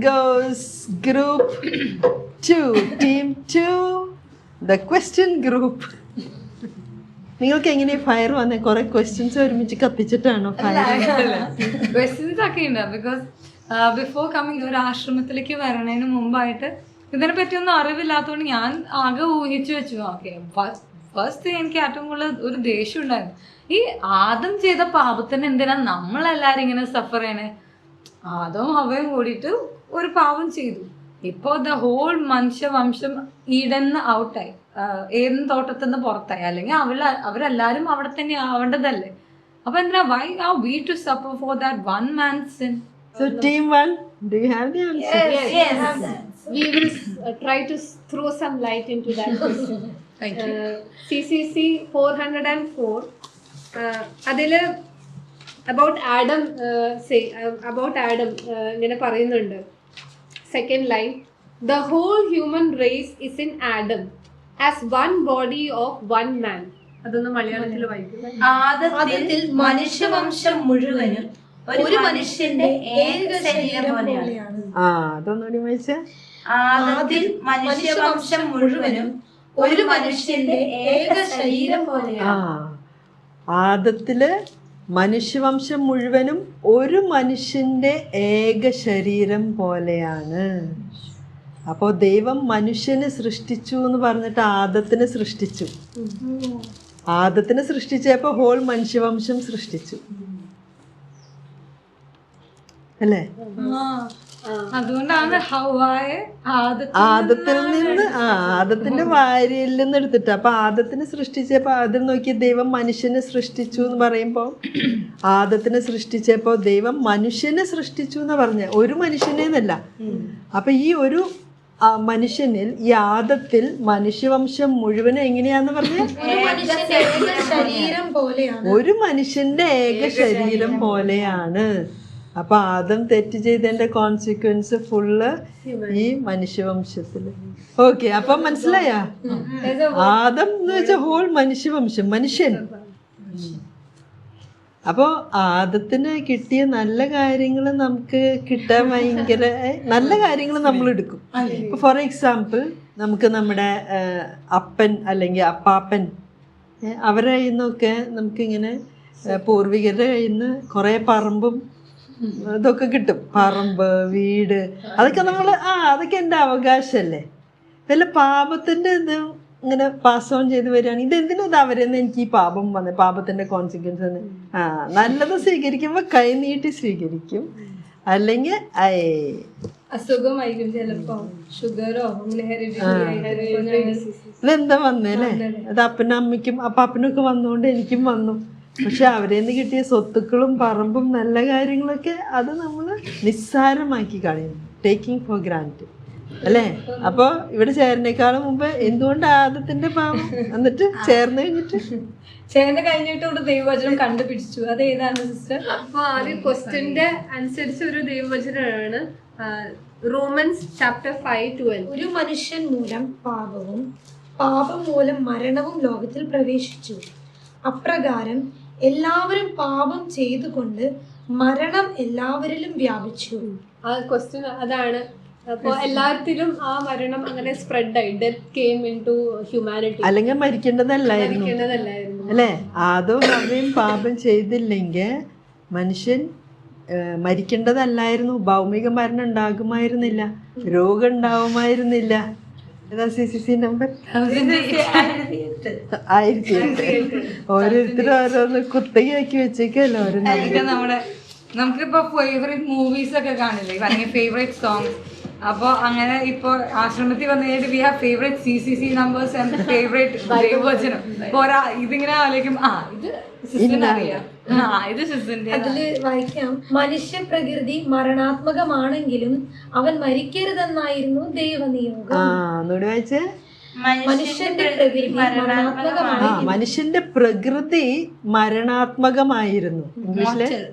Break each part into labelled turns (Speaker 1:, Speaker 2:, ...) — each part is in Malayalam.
Speaker 1: goes group two. Team two, the question group. നിങ്ങൾക്ക് എങ്ങനെ ഫയർ വന്ന? കുറെ ക്വസ്റ്റ്യൻസ് ഒരുമിച്ച് കത്തിച്ചിട്ടാണോ ഫയർ
Speaker 2: ക്വസ്റ്റ്യൻസ് ഒക്കെ ഉണ്ട്. ബിക്കോസ് ബിഫോർ കമ്മിങ് ഒരു ആശ്രമത്തിലേക്ക് വരണതിന് മുമ്പായിട്ട് ഇതിനെ പറ്റിയൊന്നും അറിവില്ലാത്തതുകൊണ്ട് ഞാൻ ആകെ ഊഹിച്ചു വെച്ചു. ഓക്കെ ഫസ്റ്റ് എനിക്ക് ഏറ്റവും കൂടുതൽ ഒരു ദേഷ്യം ഉണ്ടായിരുന്നു. ഈ ആദം ചെയ്ത പാപത്തിന് എന്തിനാ നമ്മളെല്ലാരും ഇങ്ങനെ സഫർ ചെയ്യണേ? ആദവും അവയും കൂടിയിട്ട് ഒരു പാവം ചെയ്തു. ഇപ്പോൾ ദ ഹോൾ മനുഷ്യവംശം ഈടന്ന് ഔട്ടായി. ഏതും തോട്ടത്തിൽ നിന്ന് പുറത്തായി. അല്ലെങ്കിൽ അവൾ അവരെല്ലാരും അവിടെ തന്നെ ആവേണ്ടതല്ലേ? അപ്പൊ എന്തിനാ? Why are we to suffer for that one man sin
Speaker 1: so team one do you have the answer
Speaker 3: We will uh, try to throw some light into that question. Uh, CCC 404. Uh, അതിൽ about Adam say about Adam ഇങ്ങനെ പറയുന്നുണ്ട്. Second line The whole human race is in Adam, as one body of one man. അതൊന്ന് മലയാളത്തിൽ വായിക്കും.
Speaker 4: ആദത്തിൽ മനുഷ്യവംശം മുഴുവനും ഒരു മനുഷ്യന്റെ ഏക ശരീരം പോലെയാണ്.
Speaker 1: ആ അതൊന്നുകൂടി വായിച്ചേ.
Speaker 4: ആദത്തിൽ മനുഷ്യവംശം മുഴുവനും ഒരു മനുഷ്യന്റെ ഏക ശരീരം പോലെയാണ്.
Speaker 1: ആദത്തിൽ മനുഷ്യവംശം മുഴുവനും ഒരു മനുഷ്യന്റെ ഏക ശരീരം പോലെയാണ്. അപ്പോൾ ദൈവം മനുഷ്യനെ സൃഷ്ടിച്ചു എന്ന് പറഞ്ഞിട്ട് ആദത്തിനെ സൃഷ്ടിച്ചു. ആദത്തിനെ സൃഷ്ടിച്ചപ്പോൾ ഹോൾ മനുഷ്യവംശം സൃഷ്ടിച്ചു. അല്ലേ?
Speaker 2: അതുകൊണ്ടാണ് ഹവായ
Speaker 1: ആദത്തിൽ നിന്ന് ആ ആദത്തിന്റെ ഭാര്യയിൽ നിന്ന് എടുത്തിട്ട്. അപ്പൊ ആദത്തിനെ സൃഷ്ടിച്ചപ്പോ ആദ്യം നോക്കി ദൈവം മനുഷ്യനെ സൃഷ്ടിച്ചു എന്ന് പറയുമ്പോൾ ആദത്തിനെ സൃഷ്ടിച്ചപ്പോ ദൈവം മനുഷ്യനെ സൃഷ്ടിച്ചു എന്ന് പറഞ്ഞ. ഒരു മനുഷ്യനെ എന്നല്ല. അപ്പൊ ഈ ഒരു മനുഷ്യനിൽ ഈ ആദത്തിൽ മനുഷ്യവംശം മുഴുവനും എങ്ങനെയാന്ന് പറഞ്ഞ?
Speaker 4: ശരീരം പോലെയാണ്.
Speaker 1: ഒരു മനുഷ്യന്റെ ഏക ശരീരം പോലെയാണ്. അപ്പൊ ആദം തെറ്റ് ചെയ്തതിന്റെ കോൺസിക്വൻസ് ഫുള്ള് ഈ മനുഷ്യവംശത്തിൽ. ഓക്കെ അപ്പൊ മനസ്സിലായ? ആദം എന്ന് വെച്ചാൽ ഹോൾ മനുഷ്യവംശം മനുഷ്യൻ. അപ്പോൾ ആദത്തിന് കിട്ടിയ നല്ല കാര്യങ്ങൾ നമുക്ക് കിട്ടാൻ ഭയങ്കര നല്ല കാര്യങ്ങൾ നമ്മൾ എടുക്കും. ഫോർ എക്സാമ്പിൾ നമുക്ക് നമ്മുടെ അപ്പൻ അല്ലെങ്കിൽ അപ്പാപ്പൻ അവരെ കയ്യിൽ നിന്നൊക്കെ നമുക്കിങ്ങനെ പൂർവികരുടെ കയ്യിൽ നിന്ന് കുറേ പറമ്പും ഇതൊക്കെ കിട്ടും. പറമ്പ് വീട് അതൊക്കെ നമ്മൾ ആ അതൊക്കെ എന്റെ അവകാശമല്ലേ വല്ല പാപത്തിന്റെ ഇത് ഇങ്ങനെ പാസ് ഓൺ ചെയ്ത് വരികയാണ് ഇത് എന്തിനാ ഇത് അവരെന്ന് എനിക്ക് ഈ പാപം വന്നത് പാപത്തിന്റെ കോൺസിക്വൻസ് എന്ന്. ആ നല്ലത് സ്വീകരിക്കുമ്പോൾ കൈ നീട്ടി സ്വീകരിക്കും. അല്ലെങ്കിൽ
Speaker 3: അസുഖമായിരിക്കും ചിലപ്പോ. ഷുഗറോ
Speaker 1: ഇതെന്താ വന്നേല്ലേ അത് അപ്പനും അമ്മയ്ക്കും അപ്പാപ്പനൊക്കെ വന്നുകൊണ്ട് എനിക്കും വന്നു. പക്ഷെ അവരെ നിന്ന് കിട്ടിയ സ്വത്തുക്കളും പറമ്പും നല്ല കാര്യങ്ങളൊക്കെ അത് നമ്മൾ നിസ്സാരമാക്കി കളയുന്നു ടേക്കിംഗ് ഫോർ ഗ്രാൻഡ് അല്ലേ? അപ്പൊ ഇവിടെ ചേരനേക്കാളും മുമ്പ് എന്തുകൊണ്ട് ആദത്തിന്റെ പാവം എന്നിട്ട് ചേർന്ന് കഴിഞ്ഞിട്ട്?
Speaker 2: ചേർന്ന് കഴിഞ്ഞിട്ട് ഇവിടെ ദൈവവചനം കണ്ടുപിടിച്ചു. അത് ഏതാണ് സിസ്റ്റർ
Speaker 3: അപ്പൊ ആദ്യം ക്വസ്റ്റ്യന്റെ അനുസരിച്ച് ഒരു ദൈവവചനമാണ്. റോമൻസ് ചാപ്റ്റർ ഫൈവ് ട്വൽവ്
Speaker 4: ഒരു മനുഷ്യൻ മൂലം പാപവും പാപം മൂലം മരണവും ലോകത്തിൽ പ്രവേശിച്ചു. അപ്രകാരം എല്ലാവരും പാപം ചെയ്തുകൊണ്ട് മരണം എല്ലാവരിലും വ്യാപിച്ചു.
Speaker 3: ആ ക്വസ്റ്റ്യൻ അതാണ്. അപ്പോ എല്ലാത്തിലും ആ മരണം അങ്ങനെ സ്പ്രെഡ് ആയി. Death came into humanity
Speaker 1: അല്ലെങ്കിൽ മരിക്കേണ്ടതല്ലായിരുന്നു.
Speaker 3: മരിക്കേണ്ടതല്ലായിരുന്നു.
Speaker 1: അല്ലേ? ആദവും അവയും പാപം ചെയ്തില്ലെങ്കിൽ മനുഷ്യൻ മരിക്കേണ്ടതല്ലായിരുന്നു. ഭൗമിക മരണം ഉണ്ടാകുമായിരുന്നില്ല. രോഗം ഉണ്ടാവുമായിരുന്നില്ല. ഏതാ സി സി സി നമ്പർ ആയിരത്തി എട്ട് ഓരോരുത്തരും ഓരോന്ന് കുത്തകയാക്കി വെച്ചേക്കല്ലോ ഓരോ
Speaker 2: നമ്മുടെ നമുക്കിപ്പോ ഫേവറേറ്റ് മൂവീസ് ഒക്കെ കാണില്ലേ? അല്ലെങ്കിൽ ഫേവറേറ്റ് സോങ്സ് അപ്പൊ അങ്ങനെ ഇപ്പൊ ആശ്രമത്തിൽ വന്നു കഴിഞ്ഞിട്ട് we have favourite C C C numbers and favourite ദൈവവചനം ഇപ്പൊ ഒരാ ഇതിങ്ങനെ ആലോചിക്കും ആ ഇത് സിസ്റ്ററിന്
Speaker 4: അതിൽ വായിക്കാം. മനുഷ്യ പ്രകൃതി മരണാത്മകമാണെങ്കിലും അവൻ മരിക്കരുതെന്നായിരുന്നു ദൈവനിയോഗം. മനുഷ്യന്റെ പ്രകൃതി മരണാത്മകമാണ്
Speaker 1: മനുഷ്യന്റെ പ്രകൃതി മരണാത്മകമായിരുന്നു. ഇംഗ്ലീഷിൽ?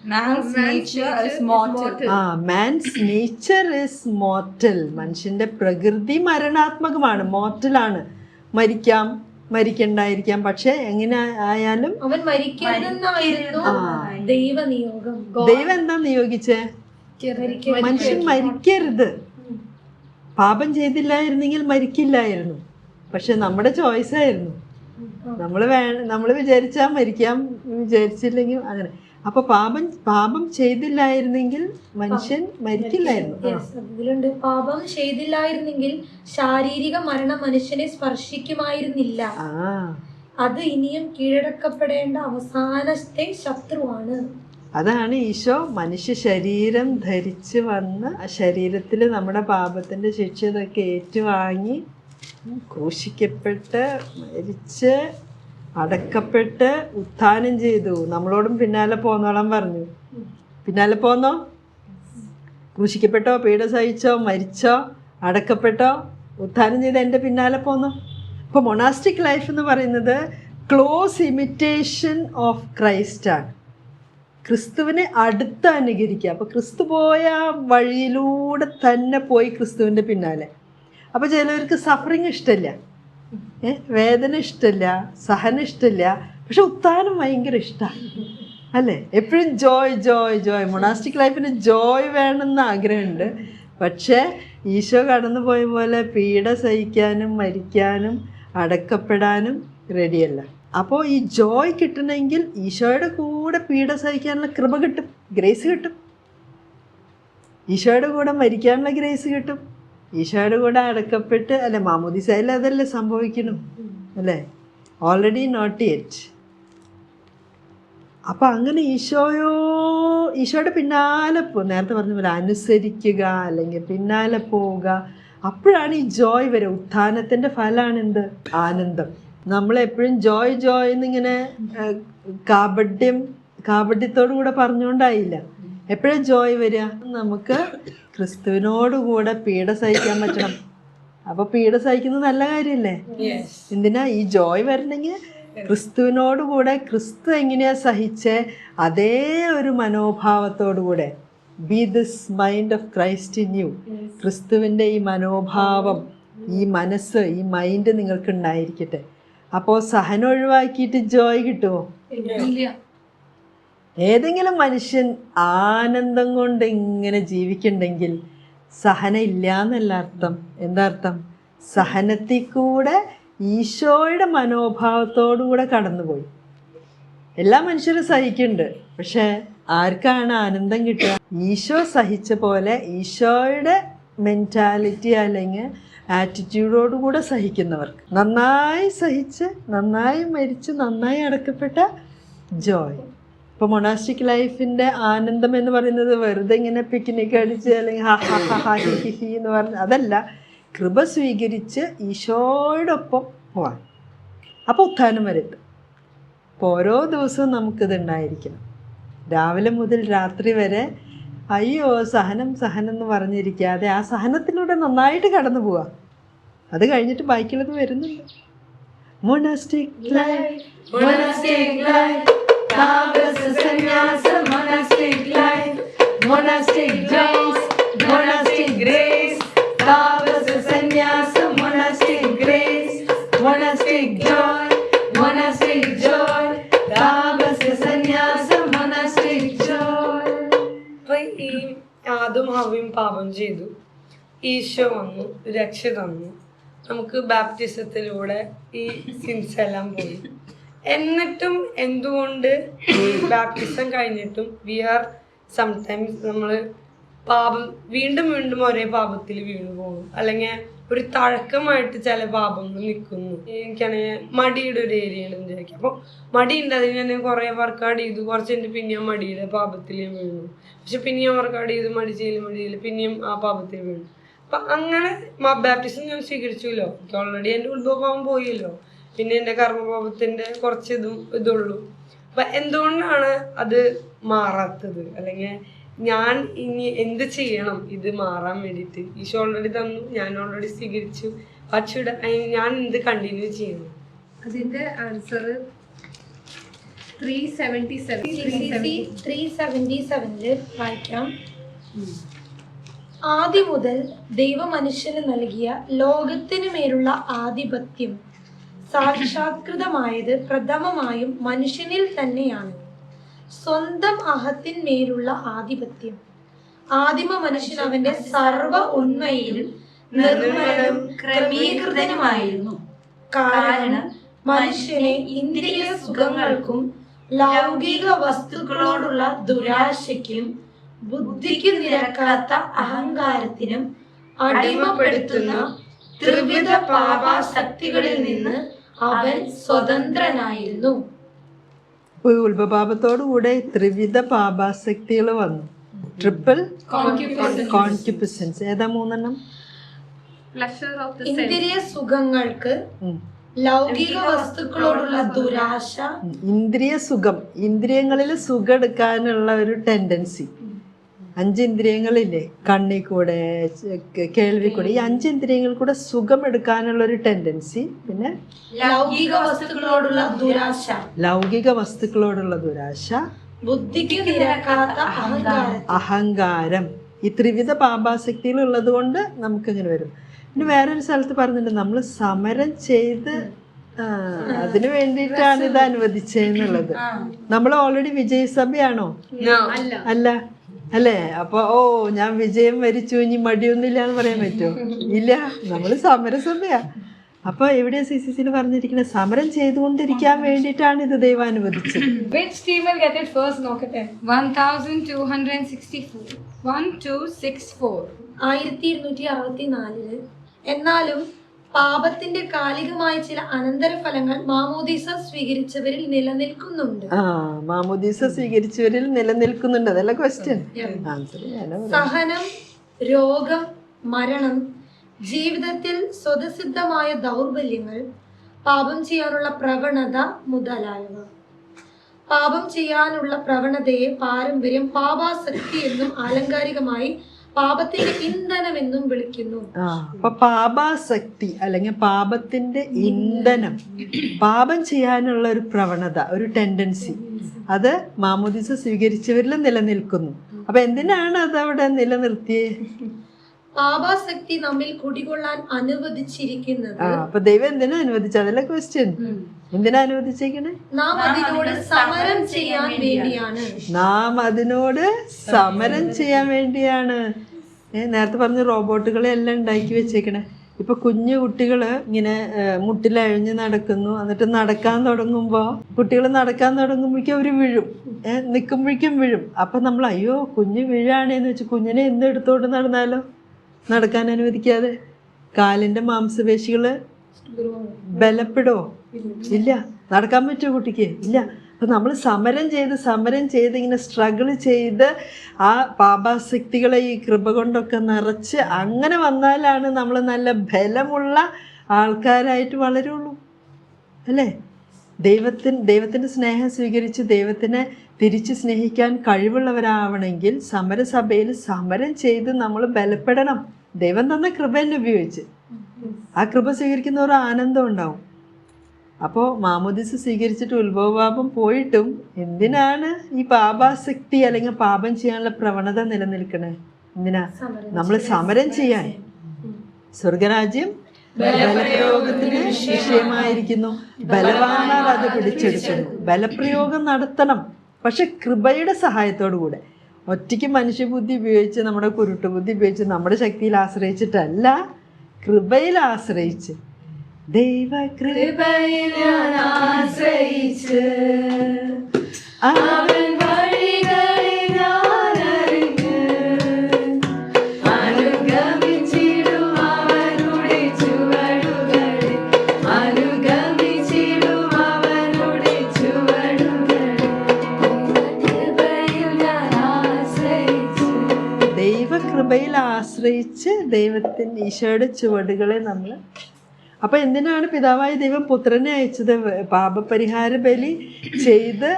Speaker 1: മാൻസ് നേച്ചർ ഇസ് മോർട്ടൽ മനുഷ്യന്റെ പ്രകൃതി മരണാത്മകമാണ് മോർട്ടലാണ് മരിക്കാം. മരിക്കണ്ടായിരിക്കാം. പക്ഷെ എങ്ങനെ ആയാലും
Speaker 4: അവൻ മരിക്കരുതെന്നായിരുന്നു ദൈവനിയോഗം.
Speaker 1: ദൈവം എന്താ നിയോഗിച്ചേ? മനുഷ്യൻ മരിക്കരുത്. പാപം ചെയ്തില്ലായിരുന്നെങ്കിൽ മരിക്കില്ലായിരുന്നു. പക്ഷെ നമ്മുടെ ചോയ്സ് ആയിരുന്നു. നമ്മൾ വേ നമ്മൾ വിചാരിച്ചാൽ മരിക്കാം വിചാരിച്ചില്ലെങ്കിൽ അങ്ങനെ. അപ്പൊ പാപം പാപം ചെയ്തില്ലായിരുന്നെങ്കിൽ മനുഷ്യൻ മരിക്കില്ലായിരുന്നു.
Speaker 4: ഇതിലുണ്ട് പാപം ചെയ്തില്ലായിരുന്നെങ്കിൽ ശാരീരിക മരണം മനുഷ്യനെ സ്പർശിക്കുമായിരുന്നില്ല. അത് ഇനിയും കീഴടക്കപ്പെടേണ്ട അവസാനത്തെ ശത്രുവാണ്.
Speaker 1: അതാണ് ഈശോ മനുഷ്യ ശരീരം ധരിച്ച് വന്ന് ആ ശരീരത്തിൽ നമ്മുടെ പാപത്തിന്റെ ശിക്ഷ ഇതൊക്കെ ഏറ്റുവാങ്ങി ക്രൂശിക്കപ്പെട്ട് മരിച്ച് അടക്കപ്പെട്ട് ഉത്ഥാനം ചെയ്തു. നമ്മളോടും പിന്നാലെ പോന്നോളാൻ പറഞ്ഞു. പിന്നാലെ പോന്നോ? ക്രൂശിക്കപ്പെട്ടോ പീഡ സഹിച്ചോ മരിച്ചോ അടക്കപ്പെട്ടോ ഉത്ഥാനം ചെയ്ത് എന്റെ പിന്നാലെ പോന്നോ? ഇപ്പോൾ മൊണാസ്റ്റിക് ലൈഫ് എന്ന് പറയുന്നത് ക്ലോസ് ഇമിറ്റേഷൻ ഓഫ് ക്രൈസ്റ്റാണ് ക്രിസ്തുവിനെ അടുത്ത് അനുകരിക്കുക. അപ്പോൾ ക്രിസ്തു പോയ വഴിയിലൂടെ തന്നെ പോയി ക്രിസ്തുവിന്റെ പിന്നാലെ. അപ്പോൾ ചിലവർക്ക് സഫറിങ് ഇഷ്ടമില്ല വേദന ഇഷ്ടമില്ല സഹനം ഇഷ്ടമില്ല പക്ഷെ ഉത്താനം ഭയങ്കര ഇഷ്ടമാണ് അല്ലേ? എപ്പോഴും ജോയ് ജോയ് ജോയ്. മൊണാസ്റ്റിക് ലൈഫിന് ജോയ് വേണമെന്ന് ആഗ്രഹമുണ്ട്. പക്ഷേ ഈശോ കടന്നു പോയ പോലെ പീഡ സഹിക്കാനും മരിക്കാനും അടക്കപ്പെടാനും റെഡിയല്ല അപ്പോൾ ഈ ജോയ് കിട്ടണമെങ്കിൽ ഈശോയുടെ കൂടെ പീഡ സഹിക്കാനുള്ള കൃപ കിട്ടും ഗ്രേസ് കിട്ടും. ഈശോയുടെ കൂടെ മരിക്കാനുള്ള ഗ്രേസ് കിട്ടും. ഈശോയുടെ കൂടെ അടക്കപ്പെട്ട് അല്ലെ മാമോദിസയിൽ അതല്ലേ സംഭവിക്കണം അല്ലേ? ഓൾറെഡി നോട്ട് യെറ്റ് അപ്പം അങ്ങനെ ഈശോയോ ഈശോയുടെ പിന്നാലെ പോ നേരത്തെ പറഞ്ഞ പോലെ അനുസരിക്കുക അല്ലെങ്കിൽ പിന്നാലെ പോവുക. അപ്പോഴാണ് ഈ ജോയ് വരെ. ഉത്ഥാനത്തിന്റെ ഫലമാണ് എന്ത് ആനന്ദം നമ്മളെപ്പോഴും ജോയ് ജോയ് എന്നിങ്ങനെ കാബഡ്യം കാപഡ്യം കാപഡ്യത്തോടു കൂടെ പറഞ്ഞുകൊണ്ടായില്ല എപ്പോഴും ജോയ് വരിക നമുക്ക് ക്രിസ്തുവിനോട് കൂടെ പീഡ സഹിക്കാൻ പറ്റണം. അപ്പൊ പീഡ സഹിക്കുന്നത് നല്ല കാര്യമല്ലേ എന്തിനാ ഈ ജോയ് വരണമെങ്കിൽ ക്രിസ്തുവിനോടുകൂടെ ക്രിസ്തു എങ്ങനെയാ സഹിച്ചേ? അതേ ഒരു മനോഭാവത്തോടു കൂടെ be this mind of Christ in you ക്രിസ്തുവിന്റെ ഈ മനോഭാവം ഈ മനസ്സ് ഈ മൈൻഡ് നിങ്ങൾക്ക് ഉണ്ടായിരിക്കട്ടെ. അപ്പോൾ സഹനം ഒഴിവാക്കിയിട്ട് ജോയ് കിട്ടുമോ? ഏതെങ്കിലും മനുഷ്യൻ ആനന്ദം കൊണ്ട് ഇങ്ങനെ ജീവിക്കണ്ടെങ്കിൽ സഹന ഇല്ല എന്നല്ല അർത്ഥം. എന്താ അർത്ഥം? സഹനത്തിൽ കൂടെ ഈശോയുടെ മനോഭാവത്തോടുകൂടെ കടന്നുപോയി. എല്ലാ മനുഷ്യരും സഹിക്കുന്നുണ്ട്. പക്ഷേ ആർക്കാണ് ആനന്ദം കിട്ടുക? ഈശോ സഹിച്ച പോലെ ഈശോയുടെ മെന്റാലിറ്റി അല്ലെങ്കിൽ ആറ്റിറ്റ്യൂഡോടുകൂടെ സഹിക്കുന്നവർക്ക്. നന്നായി സഹിച്ച് നന്നായി മരിച്ച് നന്നായി അടക്കപ്പെട്ട ജോയ് ഇപ്പോൾ മൊണാസ്റ്റിക് ലൈഫിന്റെ ആനന്ദം എന്ന് പറയുന്നത് വെറുതെ ഇങ്ങനെ പിക്നിക് അടിച്ച് അല്ലെങ്കിൽ ഹാ ഹാ ഹാ ഹാ എന്ന് പറഞ്ഞ് അതല്ല. കൃപ സ്വീകരിച്ച് ഈശോയോടൊപ്പം പോവാൻ. അപ്പോൾ ഉത്ഥാനം വരെ എത്തും അപ്പോൾ ഓരോ ദിവസവും നമുക്കിത് ഉണ്ടായിരിക്കണം. രാവിലെ മുതൽ രാത്രി വരെ അയ്യോ സഹനം സഹനം എന്ന് പറഞ്ഞിരിക്കാതെ ആ സഹനത്തിലൂടെ നന്നായിട്ട് കടന്നു പോവാ. അത് കഴിഞ്ഞിട്ട് ബാക്കിയുള്ളത് വരുന്നുണ്ട്. ലൈഫ് മൊണാസ്റ്റിക് ലൈഫ് താപസ സന്യാസം monastic life monastic grace monastic grace താപസ സന്യാസം monastic grace monastic joy joy. Joy താപസ സന്യാസം മൊണാസ്റ്റിക് ജോയ്
Speaker 5: അപ്പൊ ഈ ആദും ഹവയും പാപം ചെയ്തു. ഈശോ വന്നു രക്ഷ തന്നു. നമുക്ക് ബാപ്റ്റിസത്തിലൂടെ ഈ സിൻസ് എല്ലാം പോയി. എന്നിട്ടും എന്തുകൊണ്ട് ബാപ്റ്റിസം കഴിഞ്ഞിട്ടും വി ആർ സംടൈംസ് നമ്മൾ പാപം വീണ്ടും വീണ്ടും ഒരേ പാപത്തിൽ വീണു പോകും. അല്ലെങ്കിൽ ഒരു തഴക്കമായിട്ട് ചില പാപങ്ങൾ നിൽക്കുന്നു. എനിക്കാണെങ്കിൽ മടിയുടെ ഒരു ഏരിയ ഉണ്ടെന്ന് വിചാരിക്കാം. അപ്പോൾ മടി ഉണ്ട് അതിന് ഞാൻ കുറേ വർക്കൗട്ട് ചെയ്തു. കുറച്ച് കഴിഞ്ഞിട്ട് പിന്നെയും മടിയുടെ പാപത്തിൽ വീണു. പക്ഷെ പിന്നെയും വർക്കൗട്ട് ചെയ്ത്. മടി ചെയ്യൽ മടി ചെയ്യൽ. പിന്നെയും ആ പാപത്തിൽ വീണു. അപ്പം അങ്ങനെ ബാപ്റ്റിസം ഞാൻ സ്വീകരിച്ചുല്ലോ എനിക്ക് ഓൾറെഡി എന്റെ പാപം പോയല്ലോ. പിന്നെ എന്റെ കർമ്മഭാവത്തിന്റെ കുറച്ച് ഇതും ഇതുള്ളൂ. അപ്പം എന്തുകൊണ്ടാണ് അത് മാറാത്തത്? അല്ലെങ്കിൽ ഞാൻ ഇനി എന്ത് ചെയ്യണം ഇത് മാറാൻ വേണ്ടിട്ട് ഈശോ ഓൾറെഡി തന്നു ഞാൻ ഓൾറെഡി സ്വീകരിച്ചു. പക്ഷേ ഞാൻ എന്ത് കണ്ടിന്യൂ ചെയ്യണം?
Speaker 3: അതിന്റെ answer three seventy seven
Speaker 4: three seventy വായിക്കാം. ആദ്യം മുതൽ ദൈവമനുഷ്യന് നൽകിയ ലോകത്തിനു മേലുള്ള ആധിപത്യം. സാക്ഷാത്കൃതമായത് പ്രഥമമായും മനുഷ്യനിൽ തന്നെയാണ്. സ്വന്തം അഹത്തിന്മേലുള്ള ആധിപത്യം. ആദിമ മനുഷ്യൻ അവന്റെ സർവ നിർമ്മലനും ക്രമീകൃതനുമായിരുന്നു. കാരണം മനുഷ്യനെ ഇന്ദ്രിയ സുഖങ്ങൾക്കും ലൗകിക വസ്തുക്കളോടുള്ള ദുരാശയ്ക്കും ബുദ്ധിക്ക് നിരക്കാത്ത അഹങ്കാരത്തിനും അടിമപ്പെടുത്തുന്ന ത്രിവിധ പാപാസക്തികളിൽ നിന്ന് അവൻ സ്വതന്ത്രനായിരുന്നു.
Speaker 1: അപ്പൊ കൂടെ ത്രിവിധ പാപാസക്തികൾ വന്നു. ട്രിപ്പിൾ കോൺക്യുപിസൻസ് ഏതാ മൂന്നെണ്ണം?
Speaker 3: Pleasure of the
Speaker 4: ഇന്ദ്രിയ സുഖങ്ങൾക്ക്. ലൗകിക വസ്തുക്കളോടുള്ള ദുരാശ
Speaker 1: ഇന്ദ്രിയ സുഖം. ഇന്ദ്രിയങ്ങളിൽ സുഖം എടുക്കാനുള്ള ഒരു ടെൻഡൻസി അഞ്ച് ഇന്ദ്രിയങ്ങളില്ലേ കണ്ണി കൂടെ കേൾവി കൂടെ ഈ അഞ്ച് ഇന്ദ്രിയങ്ങൾ കൂടെ സുഖം എടുക്കാനുള്ള ഒരു ടെൻഡൻസി പിന്നെ
Speaker 4: ലൗകിക വസ്തുക്കളോടുള്ള ദുരാശ.
Speaker 1: ലൗകിക വസ്തുക്കളോടുള്ള ദുരാശ.
Speaker 4: ബുദ്ധിക്ക് നിരക്കാത്ത അഹങ്കാരം.
Speaker 1: ഈ ത്രിവിധ പാപാസക്തികൾ ഉള്ളത് കൊണ്ട് നമുക്കിങ്ങനെ വരും. പിന്നെ വേറൊരു സ്ഥലത്ത് പറഞ്ഞിട്ടുണ്ട് നമ്മൾ സമരം ചെയ്ത് അതിനു വേണ്ടിയിട്ടാണ് ഇത് അനുവദിച്ചെന്നുള്ളത്. നമ്മൾ ഓൾറെഡി വിജയസഭയാണോ? അല്ല. അല്ലേ? അപ്പൊ ഓ ഞാൻ വിജയം വരിച്ചു ഇനി മടിയൊന്നുമില്ല എന്ന് പറയാൻ പറ്റുമോ? ഇല്ല നമ്മൾ സമരസഭയാ അപ്പൊ ഇവിടെ സി സി സിയിൽ പറഞ്ഞിരിക്കുന്നത്? സമരം ചെയ്തുകൊണ്ടിരിക്കാൻ വേണ്ടിയിട്ടാണ് ഇത് ദൈവം അനുവദിച്ചത്.
Speaker 2: Which team will get it first? നോക്കട്ടെ. 1264. 1264.
Speaker 4: ആയിരത്തി ഇരുന്നൂറ്റി അറുപത്തി നാലിൽ എന്നാലും പാപത്തിന്റെ കാലികമായ ചില അനന്തരഫലങ്ങൾ മാമോദീസ സ്വീകരിച്ചവരിൽ നിലനിൽക്കുന്നുണ്ട്.
Speaker 1: ആ മാമോദീസ സ്വീകരിച്ചവരിൽ നിലനിൽക്കുന്നുണ്ട്. അതല്ല ക്വസ്റ്റ്യൻ ആൻസർ
Speaker 4: സഹനം രോഗം മരണം ജീവിതത്തിൽ സ്വതസിദ്ധമായ ദൗർബല്യങ്ങൾ പാപം ചെയ്യാനുള്ള പ്രവണത മുതലായവ. പാപം ചെയ്യാനുള്ള പ്രവണതയെ പാരമ്പര്യം പാപാസക്തി എന്നും ആലങ്കാരികമായി പാപത്തിന്റെ ഇന്ധനം എന്നും വിളിക്കുന്നു
Speaker 1: അപ്പൊ പാപാസക്തി അല്ലെങ്കിൽ പാപത്തിന്റെ ഇന്ധനം പാപം ചെയ്യാനുള്ള ഒരു പ്രവണത ഒരു ടെൻഡൻസി അത് മാമോദിസ സ്വീകരിച്ചവരിൽ നിലനിൽക്കുന്നു. അപ്പൊ എന്തിനാണ് അത് അവിടെ നിലനിർത്തിയത്
Speaker 4: പാപാസക്തി നമ്മിൽ കുടികൊള്ളാൻ അനുവദിച്ചിരിക്കുന്നത്.
Speaker 1: അപ്പൊ ദൈവം എന്തിനാ അനുവദിച്ചു അതല്ല ക്വസ്റ്റ്യൻ എന്തിനാ അനുവദിച്ചേക്കണേ
Speaker 4: നാം അതിനോട് സമരം ചെയ്യാൻ വേണ്ടിയാണ്.
Speaker 1: നാം അതിനോട് സമരം ചെയ്യാൻ വേണ്ടിയാണ്. ഏഹ് നേരത്തെ പറഞ്ഞ റോബോട്ടുകളെ എല്ലാം ഉണ്ടാക്കി വെച്ചേക്കണേ. ഇപ്പൊ കുഞ്ഞു കുട്ടികൾ ഇങ്ങനെ മുട്ടിലഴിഞ്ഞ് നടക്കുന്നു. എന്നിട്ട് നടക്കാൻ തുടങ്ങുമ്പോൾ കുട്ടികൾ നടക്കാൻ തുടങ്ങുമ്പോഴേക്കും അവർ വീഴും. ഏഹ് നിൽക്കുമ്പോഴേക്കും വീഴും. അപ്പൊ നമ്മൾ അയ്യോ കുഞ്ഞ് വീഴാണേന്ന് വെച്ച് കുഞ്ഞിനെ എന്ത് എടുത്തോണ്ട് നടന്നാലോ? നടക്കാൻ അനുവദിക്കാതെ? കാലിന്റെ മാംസപേശികൾ ബലപ്പെടോ? ഇല്ല. നടക്കാൻ പറ്റുമോ കുട്ടിക്ക്? ഇല്ല. അപ്പം നമ്മൾ സമരം ചെയ്ത് സമരം ചെയ്ത് ഇങ്ങനെ സ്ട്രഗിൾ ചെയ്ത് ആ പാപാസക്തികളെ ഈ കൃപ കൊണ്ടൊക്കെ നിറച്ച് അങ്ങനെ വന്നാലാണ് നമ്മൾ നല്ല ബലമുള്ള ആൾക്കാരായിട്ട് വളരുള്ളൂ. അല്ലേ? ദൈവത്തിന് ദൈവത്തിന്റെ സ്നേഹം സ്വീകരിച്ച് ദൈവത്തിനെ തിരിച്ച് സ്നേഹിക്കാൻ കഴിവുള്ളവരാവണമെങ്കിൽ സമരസഭയിൽ സമരം ചെയ്ത് നമ്മൾ ബലപ്പെടണം. ദൈവം തന്ന കൃപ തന്നെ ഉപയോഗിച്ച്. ആ കൃപ സ്വീകരിക്കുന്ന ഒരു ആനന്ദം ഉണ്ടാവും. അപ്പോൾ മാമോദിസ് സ്വീകരിച്ചിട്ട് ഉത്ഭവപാപം പോയിട്ടും എന്തിനാണ് ഈ പാപാസക്തി അല്ലെങ്കിൽ പാപം ചെയ്യാനുള്ള പ്രവണത നിലനിൽക്കണേ? എന്തിനാ? നമ്മൾ സമരം ചെയ്യാൻ. സ്വർഗരാജ്യം ബലപ്രയോഗത്തിന് വിഷയമായിരിക്കുന്നു. ബലവാനാൽ അത് പിടിച്ചെടുക്കുന്നു ബലപ്രയോഗം നടത്തണം. പക്ഷെ കൃപയുടെ സഹായത്തോടു കൂടെ. ഒറ്റയ്ക്ക് മനുഷ്യബുദ്ധി ഉപയോഗിച്ച് നമ്മുടെ കുരുട്ടുബുദ്ധി ഉപയോഗിച്ച് നമ്മുടെ ശക്തിയിൽ ആശ്രയിച്ചിട്ടല്ല. കൃപയിൽ ആശ്രയിച്ച്. ദൈവകൃപയിൽ ആശ്രയിച്ച്. അവൻ ആശ്രയിച്ച് ദൈവത്തിന്റെ ഈശോയുടെ ചുവടുകളെ നമ്മൾ അപ്പോൾ എന്തിനാണ് പിതാവായ ദൈവം പുത്രനെ അയച്ചത്? പാപപരിഹാര ബലി ചെയ്ത്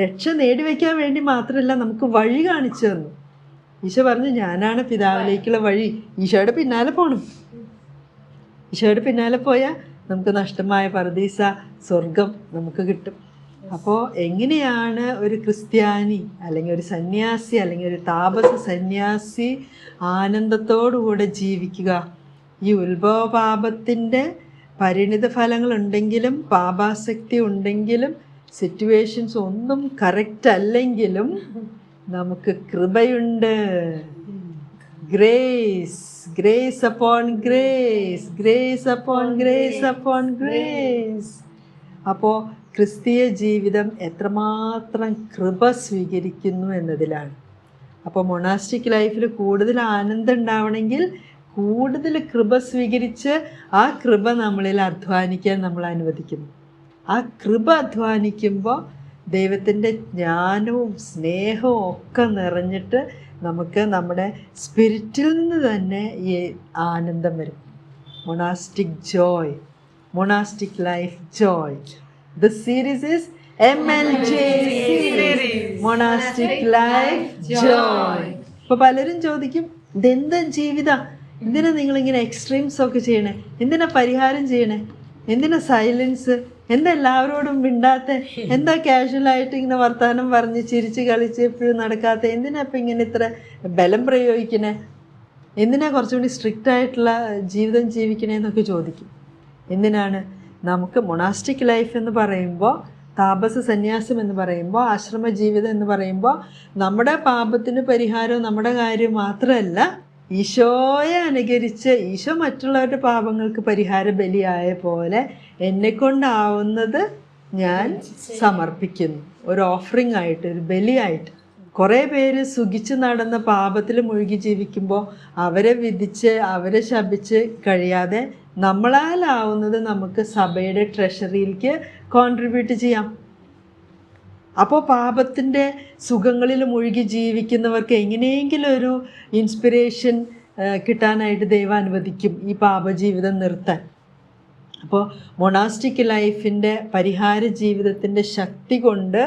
Speaker 1: രക്ഷ നേടിവെക്കാൻ വേണ്ടി മാത്രമല്ല നമുക്ക് വഴി കാണിച്ചു തന്നു. ഈശോ പറഞ്ഞു ഞാനാണ് പിതാവിലേക്കുള്ള വഴി. ഈശോയുടെ പിന്നാലെ പോകണം ഈശോയുടെ പിന്നാലെ പോയാൽ നമുക്ക് നഷ്ടമായ പറദീസ സ്വർഗം നമുക്ക് കിട്ടും. അപ്പോൾ എങ്ങനെയാണ് ഒരു ക്രിസ്ത്യാനി അല്ലെങ്കിൽ ഒരു സന്യാസി അല്ലെങ്കിൽ ഒരു താപസ സന്യാസി ആനന്ദത്തോടുകൂടെ ജീവിക്കുക? ഈ ഉത്ഭവപാപത്തിന്റെ പരിണിത ഫലങ്ങളുണ്ടെങ്കിലും പാപാസക്തി ഉണ്ടെങ്കിലും സിറ്റുവേഷൻസ് ഒന്നും കറക്റ്റ് അല്ലെങ്കിലും നമുക്ക് കൃപയുണ്ട്. Grace grace upon grace grace upon grace upon grace അപ്പോൾ ക്രിസ്തീയ ജീവിതം എത്രമാത്രം കൃപ സ്വീകരിക്കുന്നു എന്നതിലാണ്. അപ്പോൾ മൊണാസ്റ്റിക് ലൈഫിൽ കൂടുതൽ ആനന്ദം ഉണ്ടാവണമെങ്കിൽ കൂടുതൽ കൃപ സ്വീകരിച്ച് ആ കൃപ നമ്മളിൽ അധ്വാനിക്കാൻ നമ്മൾ അനുവദിക്കുന്നു. ആ കൃപ അധ്വാനിക്കുമ്പോൾ ദൈവത്തിന്റെ ജ്ഞാനവും സ്നേഹവും ഒക്കെ നിറഞ്ഞിട്ട് നമുക്ക് നമ്മുടെ സ്പിരിറ്റിൽ നിന്ന് തന്നെ ഈ ആനന്ദം വരും. Monastic joy monastic life joy series is M L J monastic life joy ഇപ്പൊ പലരും ചോദിക്കും ഇതെന്താ ജീവിത? എന്തിനാ നിങ്ങൾ ഇങ്ങനെ എക്സ്ട്രീംസ് ഒക്കെ ചെയ്യണേ? എന്തിനാ പരിഹാരം ചെയ്യണേ? എന്തിനാ സൈലൻസ് എന്താ എല്ലാവരോടും മിണ്ടാത്ത? എന്താ ആയിട്ട് ഇങ്ങനെ വർത്തമാനം പറഞ്ഞ് ചിരിച്ച് കളിച്ച് എപ്പോഴും നടക്കാത്ത? എന്തിനാ ഇപ്പം ഇങ്ങനെ ഇത്ര ബലം പ്രയോഗിക്കണേ? എന്തിനാ കുറച്ചുകൂടി സ്ട്രിക്റ്റ് ആയിട്ടുള്ള ജീവിതം ജീവിക്കണേ? എന്നൊക്കെ ചോദിക്കും. എന്തിനാണ് നമുക്ക് മൊണാസ്റ്റിക് ലൈഫ് എന്ന് പറയുമ്പോൾ താപസ സന്യാസം എന്ന് പറയുമ്പോൾ ആശ്രമ ജീവിതം എന്ന് പറയുമ്പോൾ നമ്മുടെ പാപത്തിന് പരിഹാരം നമ്മുടെ കാര്യം മാത്രമല്ല ഈശോയെ അനുകരിച്ച് ഈശോ മറ്റുള്ളവരുടെ പാപങ്ങൾക്ക് പരിഹാര ബലിയായ പോലെ എന്നെ കൊണ്ടാവുന്നത് ഞാൻ സമർപ്പിക്കുന്നു. ഒരു ഓഫറിംഗ് ആയിട്ട് ഒരു ബലിയായിട്ട്. കുറേ പേര് സുഖിച്ച് നടന്ന പാപത്തിൽ മുഴുകി ജീവിക്കുമ്പോൾ അവരെ വിധിച്ച് അവരെ ശപിച്ച് കഴിയാതെ നമ്മളാലാവുന്നത് നമുക്ക് സഭയുടെ ട്രഷറിയിലേക്ക് കോൺട്രിബ്യൂട്ട് ചെയ്യാം. അപ്പോൾ പാപത്തിന്റെ സുഖങ്ങളിൽ മുഴുകി ജീവിക്കുന്നവർക്ക് എങ്ങനെയെങ്കിലും ഒരു ഇൻസ്പിറേഷൻ കിട്ടാനായിട്ട് ദൈവം അനുവദിക്കും ഈ പാപജീവിതം നിർത്താൻ. അപ്പോൾ മൊണാസ്റ്റിക് ലൈഫിന്റെ പരിഹാര ജീവിതത്തിന്റെ ശക്തി കൊണ്ട്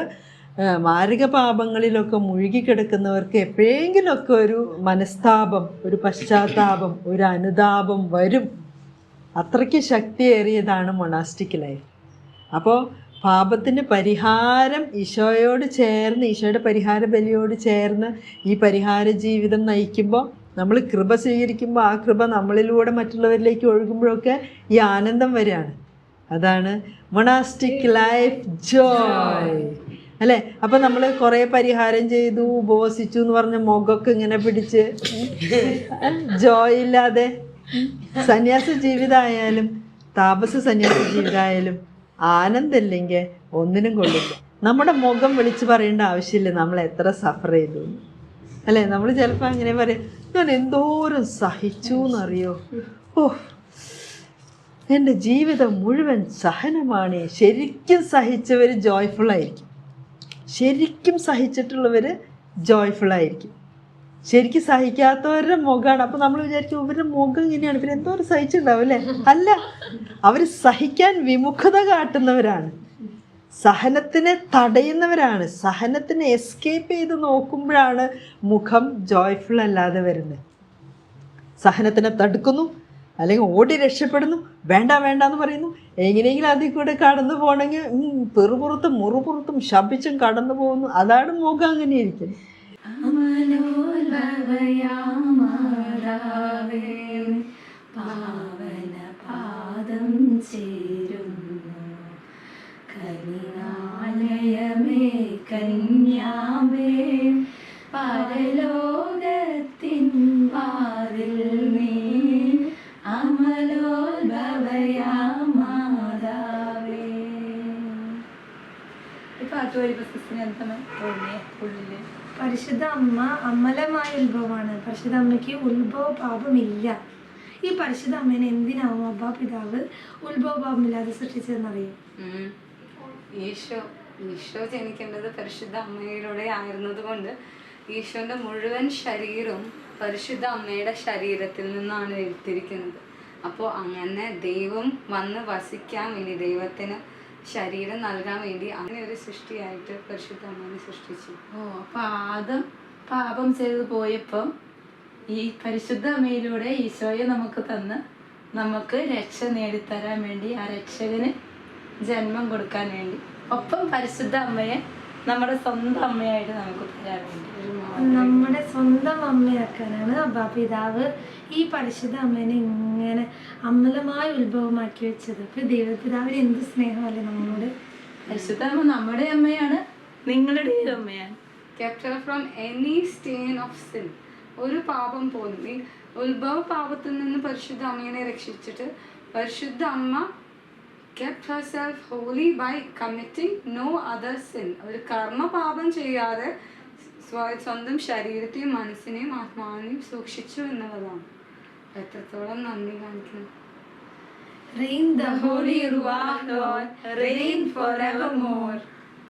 Speaker 1: മാരക പാപങ്ങളിലൊക്കെ മുഴുകിക്കിടക്കുന്നവർക്ക് എപ്പോഴെങ്കിലുമൊക്കെ ഒരു മനസ്താപം ഒരു പശ്ചാത്താപം ഒരു അനുതാപം വരും. അത്രയ്ക്ക് ശക്തിയേറിയതാണ് മൊണാസ്റ്റിക് ലൈഫ് അപ്പോൾ പാപത്തിന് പരിഹാരം ഈശോയോട് ചേർന്ന് ഈശോയുടെ പരിഹാര ബലിയോട് ചേർന്ന് ഈ പരിഹാര ജീവിതം നയിക്കുമ്പോൾ നമ്മൾ കൃപ സ്വീകരിക്കുമ്പോൾ ആ കൃപ നമ്മളിലൂടെ മറ്റുള്ളവരിലേക്ക് ഒഴുകുമ്പോഴൊക്കെ ഈ ആനന്ദം വരികയാണ്. അതാണ് മൊണാസ്റ്റിക് ലൈഫ് ജോയ് അല്ലേ? അപ്പം നമ്മൾ കുറേ പരിഹാരം ചെയ്തു ഉപവസിച്ചു എന്ന് പറഞ്ഞ മുഖമൊക്കെ ഇങ്ങനെ പിടിച്ച് ജോയ് ഇല്ലാതെ സന്യാസ ജീവിതമായാലും താപസ സന്യാസ ജീവിതമായാലും ആനന്ദമില്ലെങ്കിൽ ഒന്നിനും കൊള്ളില്ല. നമ്മുടെ മുഖം വിളിച്ചു പറയേണ്ട ആവശ്യമില്ല. നമ്മൾ എത്ര സഫർ ചെയ്തു. അല്ലേ? നമ്മൾ ചിലപ്പോൾ അങ്ങനെ പറയും ഞാൻ എന്തോരം സഹിച്ചു എന്നറിയോ? ഓ എന്റെ ജീവിതം മുഴുവൻ സഹനമാണ്. ശരിക്കും സഹിച്ചവർ ആയിരിക്കും. ശരിക്കും സഹിച്ചിട്ടുള്ളവർ ആയിരിക്കും. ശരിക്കും സഹിക്കാത്തവരുടെ മുഖമാണ് അപ്പൊ നമ്മൾ വിചാരിച്ചു ഇവരുടെ മുഖം ഇങ്ങനെയാണ്. പിന്നെ എന്തോ ഒരു സഹിച്ചിട്ടുണ്ടാവും അല്ലേ? അല്ല അവർ സഹിക്കാൻ വിമുഖത കാട്ടുന്നവരാണ്. സഹനത്തിനെ തടയുന്നവരാണ്. സഹനത്തിനെ എസ്കേപ്പ് ചെയ്ത് നോക്കുമ്പോഴാണ് മുഖം ജോയ്ഫുൾ അല്ലാതെ വരുന്നത് സഹനത്തിനെ തടുക്കുന്നു അല്ലെങ്കിൽ ഓടി രക്ഷപ്പെടുന്നു. വേണ്ട വേണ്ട എന്ന് പറയുന്നു. എങ്ങനെയെങ്കിലും അതിൽ കൂടെ കടന്നു പോകണമെങ്കിൽ പെറുപുറത്തും മുറുപുറത്തും ശപിച്ചും കടന്നു പോകുന്നു. അതാണ് മുഖം അങ്ങനെ ഇരിക്കുന്നത്
Speaker 6: പാവന പാദം
Speaker 4: അമ്മ അമലമായ ഉത്ഭവമാണ്. പരിശുദ്ധ അമ്മയ്ക്ക് ഉത്ഭവ പാപമില്ല ഈ പരിശുദ്ധ അമ്മേനെ എന്തിനാവും അബ്ബാ പിതാവ് ഉത്ഭവ പാപമില്ലാതെ സൃഷ്ടിച്ചതെന്നറിയും.
Speaker 2: ഈശോ ഈശോ ജനിക്കേണ്ടത് പരിശുദ്ധ അമ്മയിലൂടെ ആയിരുന്നത് കൊണ്ട് ഈശോന്റെ മുഴുവൻ ശരീരവും പരിശുദ്ധ അമ്മയുടെ ശരീരത്തിൽ നിന്നാണ് എടുത്തിരിക്കുന്നത്. അപ്പോൾ അങ്ങനെ ദൈവം വന്ന് വസിക്കാൻ വേണ്ടി ദൈവത്തിന് ശരീരം നൽകാൻ വേണ്ടി അങ്ങനെ ഒരു സൃഷ്ടിയായിട്ട് പരിശുദ്ധ അമ്മനെ സൃഷ്ടിച്ചു.
Speaker 6: ഓ അപ്പൊ ആദം പാപം ചെയ്തു പോയപ്പം ഈ പരിശുദ്ധ അമ്മയിലൂടെ ഈശോയെ നമുക്ക് തന്ന് നമുക്ക് രക്ഷ നേടിത്തരാൻ വേണ്ടി ആ രക്ഷകന് ജന്മം കൊടുക്കാൻ വേണ്ടി ഒപ്പം പരിശുദ്ധ അമ്മയെ നമ്മുടെ സ്വന്തം അമ്മയായിട്ട് നമുക്ക് തരാൻ വേണ്ടി.
Speaker 4: നമ്മുടെ സ്വന്തം അമ്മയാക്കാനാണ് അബ്ബാ പിതാവ് ഈ പരിശുദ്ധ അമ്മേനെ ഇങ്ങനെ അമ്മലമായ ഉത്ഭവമാക്കി വെച്ചത്. ഇപ്പൊ ദൈവപിതാവിന് എന്ത് സ്നേഹമല്ലേ നമ്മളോട്?
Speaker 6: പരിശുദ്ധ അമ്മ നമ്മുടെ അമ്മയാണ് നിങ്ങളുടെയും അമ്മയാണ്.
Speaker 2: Kept from any any of sin ഒരു പാപം പോലും. ഈ ഉത്ഭവ പാപത്തിൽ നിന്ന് പരിശുദ്ധ അമ്മയെ രക്ഷിച്ചിട്ട് പരിശുദ്ധ അമ്മ kept kept self holy by committing no other sin ഒരു കർമ്മ പാപം ചെയ്യാതെ സ്വ- സ്വന്തം ശരീരത്തെയും മനസ്സിനെയും ആത്മാവിനെയും സൂക്ഷിച്ചു എന്നുള്ളതാണ് എത്രത്തോളം നന്ദി കാണിക്കുന്നു.
Speaker 4: Rain the
Speaker 2: Holy Ruach Lord, rain forevermore.